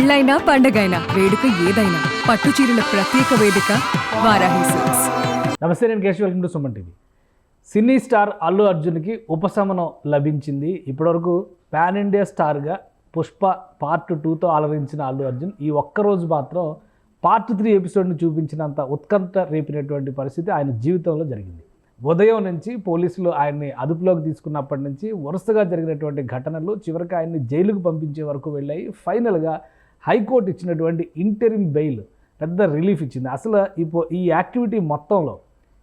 పెళ్ళైనా పండగైనా వేడుక ఏదైనా పట్టు చీరల ప్రత్యేక వేదిక వారాహి సిల్క్స్. నమస్తే నేను Keshav. Welcome to Suman TV. Cine star Allu అర్జున్కి ఉపశమనం లభించింది. ఇప్పటివరకు పాన్ ఇండియా స్టార్గా పుష్ప పార్ట్ టూతో ఆలరించిన అల్లు అర్జున్ ఈ ఒక్కరోజు మాత్రం పార్ట్ త్రీ ఎపిసోడ్ని చూపించినంత ఉత్కంఠ రేపినటువంటి పరిస్థితి ఆయన జీవితంలో జరిగింది. ఉదయం నుంచి పోలీసులు ఆయన్ని అదుపులోకి తీసుకున్నప్పటి నుంచి వరుసగా జరిగినటువంటి ఘటనలు చివరికి ఆయన్ని జైలుకు పంపించే వరకు వెళ్ళాయి. ఫైనల్గా హైకోర్టు ఇచ్చినటువంటి ఇంటరిమ్ బెయిల్ పెద్ద రిలీఫ్ ఇచ్చింది. అసలు ఇప్పుడు ఈ యాక్టివిటీ మొత్తంలో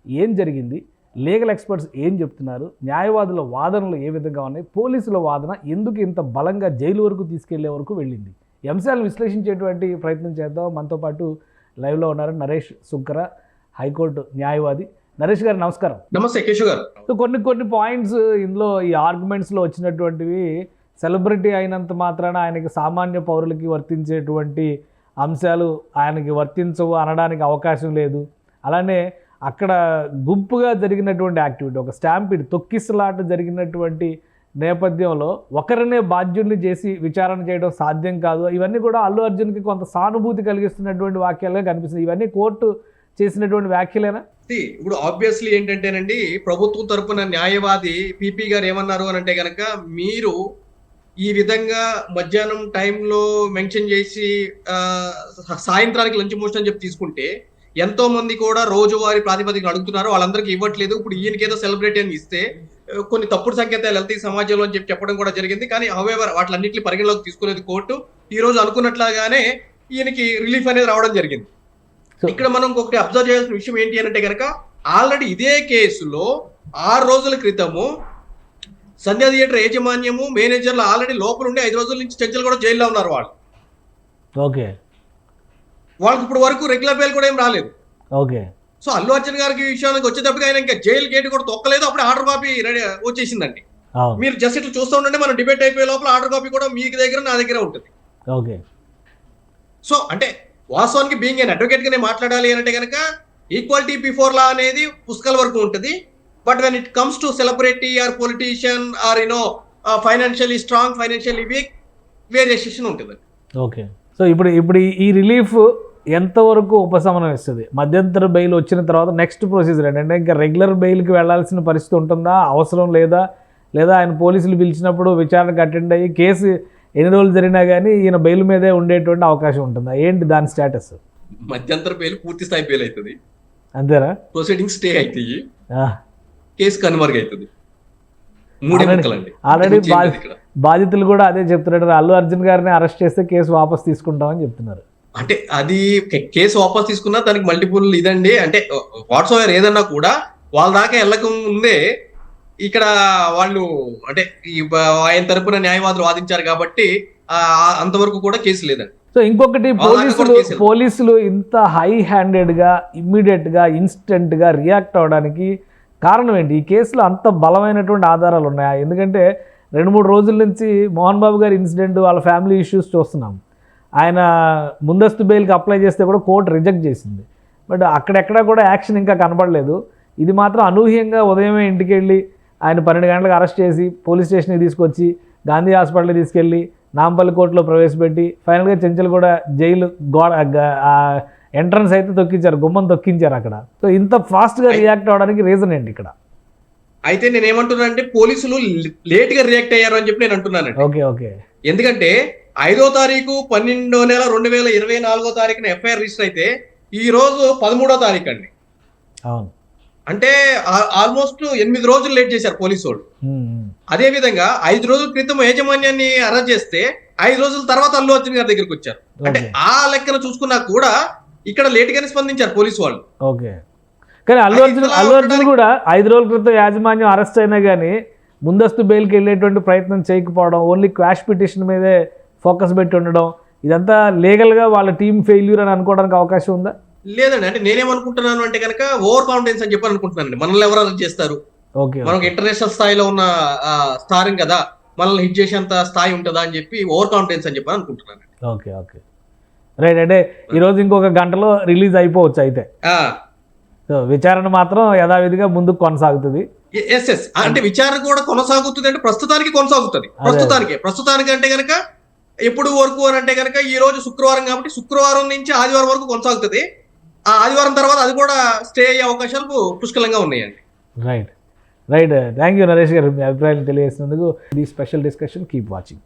ఏం జరిగింది? లీగల్ ఎక్స్పర్ట్స్ ఏం చెప్తున్నారు? న్యాయవాదుల వాదనలు ఏ విధంగా ఉన్నాయి? పోలీసుల వాదన ఎందుకు ఇంత బలంగా జైలు వరకు తీసుకెళ్ళే వరకు వెళ్ళింది? అంశాలను విశ్లేషించేటువంటి ప్రయత్నం చేద్దాం. మనతో పాటు లైవ్లో ఉన్నారు నరేష్ సుంకర హైకోర్టు న్యాయవాది. నరేష్ గారు నమస్కారం. నమస్తే కేశవ్ గారు. సో కొన్ని కొన్ని పాయింట్స్ ఇందులో ఈ ఆర్గ్యుమెంట్స్లో వచ్చినటువంటివి సెలబ్రిటీ అయినంత మాత్రాన ఆయనకి సామాన్య పౌరులకి వర్తించేటువంటి అంశాలు ఆయనకి వర్తించవు అనడానికి అవకాశం లేదు. అలానే అక్కడ గుంపుగా జరిగినటువంటి యాక్టివిటీ ఒక స్టాంపిడ్ తొక్కిసలాట జరిగినటువంటి నేపథ్యంలో ఒకరినే బాధ్యుల్ని చేసి విచారణ చేయడం సాధ్యం కాదు. ఇవన్నీ కూడా అల్లు అర్జున్కి కొంత సానుభూతి కలిగిస్తున్నటువంటి వాక్యాలుగా కనిపిస్తుంది ఇవన్నీ కోర్టు చేసినటువంటి వ్యాఖ్యలేనా? ఇప్పుడు ఆబ్వియస్లీ ఏంటంటేనండి ప్రభుత్వం తరపున న్యాయవాది పీపీ గారు ఏమన్నారు అని అంటే కనుక మీరు ఈ విధంగా మధ్యాహ్నం టైంలో మెన్షన్ చేసి సాయంత్రానికి లంచ్ మోషన్ అని చెప్పి తీసుకుంటే ఎంతో మంది కూడా రోజువారీ ప్రాతిపదికన అడుగుతున్నారు. వాళ్ళందరికీ ఇవ్వట్లేదు. ఇప్పుడు ఈయనకి ఏదో సెలబ్రిటీ అని ఇస్తే కొన్ని తప్పుడు సంకేతాలు వెళ్తాయి సమాజంలో అని చెప్పి చెప్పడం కూడా జరిగింది. కానీ హౌఎవర్ వాటిలన్నింటినీ పరిగణలోకి తీసుకునేది కోర్టు. ఈ రోజు అనుకున్నట్లాగానే ఈయనకి రిలీఫ్ అనేది రావడం జరిగింది. ఇక్కడ మనం ఇంకొకటి అబ్జర్వ్ చేయాల్సిన విషయం ఏంటి అంటే కనుక ఆల్రెడీ ఇదే కేసులో ఆరు రోజుల క్రితము సంధ్య థియేటర్ యాజమాన్యము మేనేజర్లు ఆల్రెడీ లోపల ఉండి ఐదు రోజుల నుంచి చర్చలు కూడా జైల్లో ఉన్నారు వాళ్ళు. ఓకే. వాళ్ళకి ఇప్పుడు వరకు రెగ్యులర్ బెయిల్ కూడా ఏం రాలేదు. ఓకే. సో అల్లు అర్జున్ గారికి విషయానికి వచ్చేటప్పుడు ఆయన ఇంకా జైలు గేట్ కూడా తొక్కలేదు అప్పుడు ఆర్డర్ కాపీ రెడీ వచ్చేసిందండి. మీరు జస్ట్ ఇట్లా చూస్తూ ఉండండి మనం డిబేట్ అయిపోయే లోపల ఆర్డర్ కాపీ కూడా మీ దగ్గర నా దగ్గర ఉంటుంది. ఓకే. సో అంటే వాస్తవానికి బీయింగ్ అడ్వకేట్ గానే మాట్లాడాలి అని అంటే కనుక ఈక్వాలిటీ బిఫోర్ లా అనేది పుస్తకాల వరకు ఉంటుంది. But when it comes to celebrity or politician or you know financially strong financially weak variation ఉంటుంది ఓకే సో ఇప్పుడు ఇప్పుడు ఈ- రిలీఫ్ ఎంతవరకు ఉపశమనం ఇస్తుంది? మధ్యంతర బెయిల్ వచ్చిన తర్వాత నెక్స్ట్ ప్రొసీజర్ ఏంటంటే ఇంకా రెగ్యులర్ బెయిల్కి వెళ్ళాల్సిన పరిస్థితి ఉంటుందా? అవసరం లేదా? లేదా ఆయన పోలీసులు పిలిచినప్పుడు విచారణకు అటెండ్ అయ్యి కేసు ఎన్ని రోజులు జరిగినా కానీ ఈయన బెయిల్ మీదే ఉండేటువంటి అవకాశం ఉంటుందా? ఏంటి దాని స్టేటస్ మధ్యంతర బెయిల్ పూర్తి స్థాయి బెయిల్ అవుతుంది. అంతేనా? ప్రొసీడింగ్ స్టే అవుతాయి. కేసు బాధ- ఇక్కడ. బాధితులు కూడా అదే చెప్తున్నారు అల్లు అర్జున్ గారిని అరెస్ట్ చేస్తే కేసు వాపస్ తీసుకుంటామని చెప్తున్నారు. అంటే అది కేసు వాపస్ తీసుకున్నా దానికి మల్టిపుల్ ఇదండి. అంటే వాట్స్ ఓవర్ ఏదన్నా కూడా వాళ్ళ దాకా వెళ్ళక ముందే ఇక్కడ వాళ్ళు అంటే ఆయన తరపున న్యాయవాదులు వాదించారు కాబట్టి అంతవరకు కూడా కేసు లేదండి. సో ఇంకొకటి పోలీసులు. పోలీసులు ఇంత హై హ్యాండెడ్గా ఇమ్మీడియట్గా ఇన్స్టెంట్గా రియాక్ట్ అవ్వడానికి కారణం ఏంటి? ఈ కేసులో అంత బలమైనటువంటి ఆధారాలు ఉన్నాయా? ఎందుకంటే రెండు మూడు రోజుల నుంచి మోహన్ బాబు గారి ఇన్సిడెంట్ వాళ్ళ ఫ్యామిలీ ఇష్యూస్ చూస్తున్నాం. ఆయన ముందస్తు బెయిల్కి అప్లై చేస్తే కూడా కోర్టు రిజెక్ట్ చేసింది. బట్ అక్కడెక్కడా కూడా యాక్షన్ ఇంకా కనబడలేదు. ఇది మాత్రం అనూహ్యంగా ఉదయమే ఇంటికి వెళ్ళి ఆయన పన్నెండు గంటలకు అరెస్ట్ చేసి పోలీస్ స్టేషన్కి తీసుకొచ్చి గాంధీ హాస్పిటల్కి తీసుకెళ్ళి నాంపల్లి కోర్టులో ప్రవేశపెట్టి ఫైనల్గా చెంచల్ కూడా జైలు గోడ ఎంట్రన్స్ అయితే తొక్కించారు గుమ్మం తొక్కించారు అక్కడ. సో ఇంత ఫాస్ట్గా రియాక్ట్ అవ్వడానికి రీజన్ ఏంటి ఇక్కడ? అయితే నేను ఏమంటున్నా అంటే పోలీసులు లేట్గా రియాక్ట్ అయ్యారు అని చెప్పి నేను అంటున్నానండి. Okay okay. ఎందుకంటే ఐదో తారీఖు పన్నెండో నెల రెండు వేల ఇరవై నాలుగో తారీఖున ఎఫ్ఐఆర్ రిజిస్టర్ అయితే ఈ రోజు పదమూడో తారీఖు అండి. అవును. అంటే ఆల్మోస్ట్ ఎనిమిది రోజులు లేట్ చేశారు పోలీసు వాళ్ళు. అదే విధంగా ఐదు రోజుల క్రితం యాజమాన్యాన్ని అరెస్ట్ చేస్తే ఐదు రోజుల తర్వాత అల్లు అర్జున్ గారి దగ్గరికి వచ్చారు. అంటే ఆ లెక్కన చూసుకున్నా కూడా ఇక్కడ లేట్ గానే స్పందించారు పోలీసు వాళ్ళు. ఓకే. కానీ అల్లు అర్జున్ అల్లు అర్జున్ కూడా ఐదు రోజుల క్రితం యాజమాన్యం అరెస్ట్ అయినా కానీ ముందస్తు బెయిల్కి వెళ్ళేటువంటి ప్రయత్నం చేయకపోవడం ఓన్లీ క్వాష్ పిటిషన్ మీదే ఫోకస్ పెట్టి ఉండడం ఇదంతా లీగల్గా వాళ్ళ టీం ఫెయిల్యూర్ అని అనుకోవడానికి అవకాశం ఉందా? లేదండి. అంటే నేనేమనుకుంటున్నాను అంటే కనుక ఓవర్ కాన్ఫిడెన్స్ అని చెప్పి అనుకుంటున్నానండి. మనల్ని ఎవరు అరెస్ట్ చేస్తారు? ఓకే మనకు ఇంటర్నేషనల్ స్థాయిలో ఉన్న స్టారింగ్ కదా మనల్ని హిట్ చేసేంత స్థాయి ఉంటుందా అని చెప్పి ఓవర్ కాన్ఫిడెన్స్ అని చెప్పి అనుకుంటున్నాను ఓకే ఓకే. రైట్ అంటే ఈరోజు ఇంకొక గంటలో రిలీజ్ అయిపోవచ్చు అయితే. సో విచారణ మాత్రం యథావిధిగా ముందుకు కొనసాగుతుంది. ఎస్ ఎస్ అంటే విచారణ కూడా కొనసాగుతుంది అంటే ప్రస్తుతానికి కొనసాగుతుంది. ప్రస్తుతానికి ప్రస్తుతానికి అంటే కనుక ఎప్పుడు వరకు అని అంటే కనుక ఈ రోజు శుక్రవారం కాబట్టి శుక్రవారం నుంచి ఆదివారం వరకు కొనసాగుతుంది. ఆ ఆదివారం తర్వాత అది కూడా స్టే అయ్యే అవకాశాలు పుష్కలంగా ఉన్నాయండి. Right. Right. Thank you Naresh garu మీ అభిప్రాయం తెలియజేసినందుకు ఇది స్పెషల్ డిస్కషన్. Keep watching.